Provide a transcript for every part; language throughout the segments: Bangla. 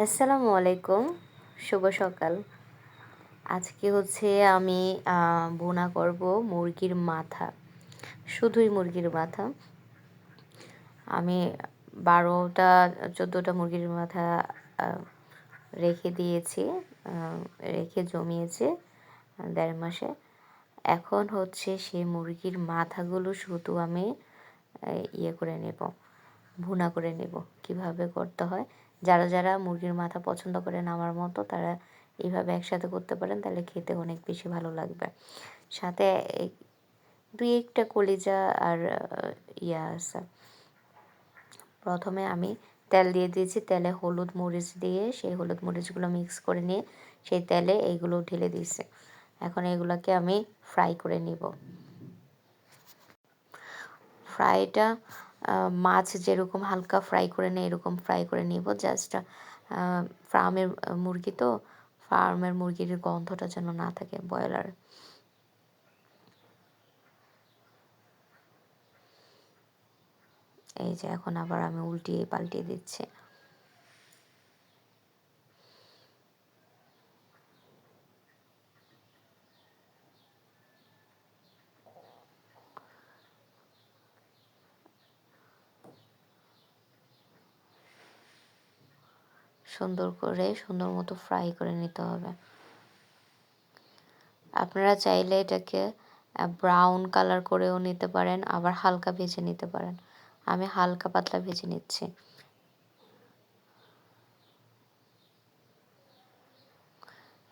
আসসালামু আলাইকুম, শুভ সকাল। আজকে হচ্ছে আমি বোনা করব মুরগির মাথা। শুধুই মুরগির মাথা। আমি বারোটা, চোদ্দোটা মুরগির মাথা রেখে দিয়েছি রেখে জমিয়েছে, দেড় মাসে। এখন হচ্ছে সেই মুরগির মাথাগুলো শুধু আমি ইয়ে করে নেব, ভুনা করে নেব। কীভাবে করতে হয়? যারা যারা মুরগির মাথা পছন্দ করেন আমার মতো, তারা এইভাবে একসাথে করতে পারেন, তাহলে খেতে অনেক বেশি ভালো লাগবে। সাথে দুই একটা কলিজা আর ইয়া আছে। প্রথমে আমি তেল দিয়ে দিয়েছি, তেলে হলুদ মরিচ দিয়ে, সেই হলুদ মরিচগুলো মিক্স করে নিয়ে সেই তেলে এইগুলো ঢেলে দিয়েছে। এখন এগুলোকে আমি ফ্রাই করে নিব। ফ্রাইটা মাছ যেরকম হালকা ফ্রাই করে নেয় এরকম ফ্রাই করে নিব। জাস্ট ফার্মের মুরগি তো ফার্মের মুরগির গন্ধটা যেন না থাকে ব্রয়লার এই যে এখন আবার আমি উল্টিয়ে পাল্টিয়ে দিচ্ছি। সুন্দর করে, সুন্দর মতো ফ্রাই করে নিতে হবে। আপনারা চাইলে এটাকে ব্রাউন কালার করেও নিতে পারেন, আবার হালকা ভেজে নিতে পারেন। আমি হালকা পাতলা ভেজে নিচ্ছি।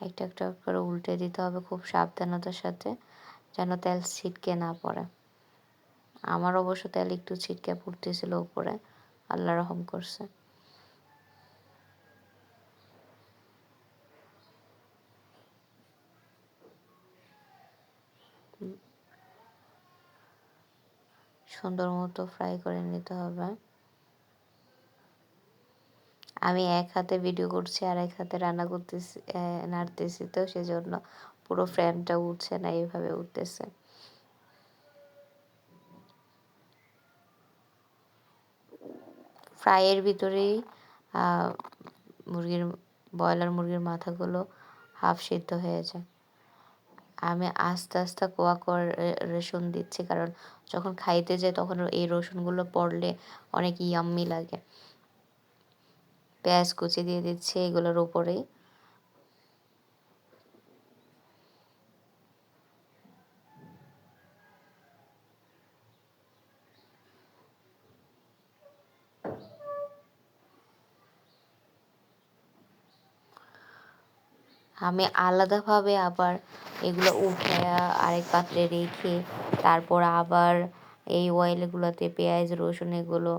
একটা একটা করে উল্টে দিতে হবে খুব সাবধানতার সাথে, যেন তেল ছিটকে না পড়ে। আমার অবশ্য তেল একটু ছিটকে পড়তেছিল উপরে, আল্লাহ রহম করছে। সুন্দর মতো ফ্রাই করে নিতে হবে। আমি এক হাতে ভিডিও করছি, আর এক হাতে রান্না করতেছি নাড়তেছি তো, সেজন্য পুরো ফ্রেমটা উঠছে না, এইভাবে উঠতেছে। ফ্রাইয়ের ভিতরেই মুরগির, ব্রয়লার মুরগির মাথাগুলো হাফ সিদ্ধ হয়ে যায়। আমি আস্তে আস্তে কোয়া করে রসুন দিচ্ছি। কারণ যখন খাইতে যাই তখন এই রসুনগুলো পড়লে অনেক ইয়াম্মি লাগে। পেঁয়াজ কুচি দিয়ে দিচ্ছি এগুলোর উপরেই। আমি আলাদাভাবে আবার এগুলো উঠে আরেক পাত্রে রেখে তারপর আবার এই অয়েলগুলোতে পেঁয়াজ, রসুন এগুলো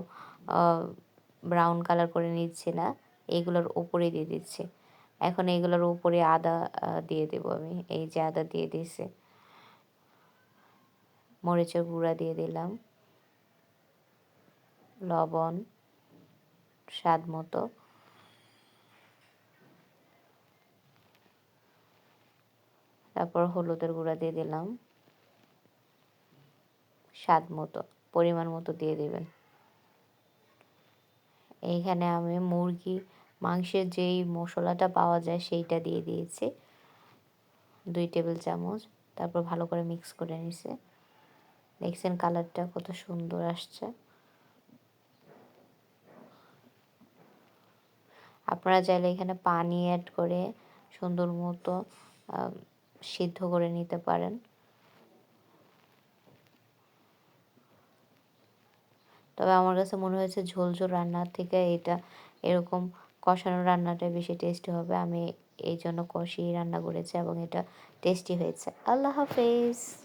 ব্রাউন কালার করে নিচ্ছি না, এগুলোর উপরে দিয়ে দিচ্ছে। এখন এগুলোর উপরে আদা দিয়ে দেবো আমি। এই যে আদা দিয়ে দিছি মরিচের গুঁড়া দিয়ে দিলাম। লবণ, স্বাদ মতো। তারপর হলুদের গুঁড়া দিয়ে দিলাম। স্বাদ মতো, পরিমাণ মতো দিয়ে দেবেন। এইখানে আমি মুরগি, মাংসের যেই মশলাটা পাওয়া যায় সেইটা দিয়ে দিয়েছি। দুই টেবিল চামচ, তারপর ভালো করে মিক্স করে নিছে দেখছেন কালারটা কত সুন্দর আসছে। আপনারা চাইলে এখানে পানি অ্যাড করে সুন্দর মতো সিদ্ধ করে নিতে পারেন। তবে আমার কাছে মনে হয়েছে ঝোল ঝোল রান্নার থেকে এটা এরকম কষানো রান্নাটা বেশি টেস্টি হবে। আমি এই জন্য কষিয়ে রান্না করেছি এবং এটা টেস্টি হয়েছে। আল্লাহ হাফেজ।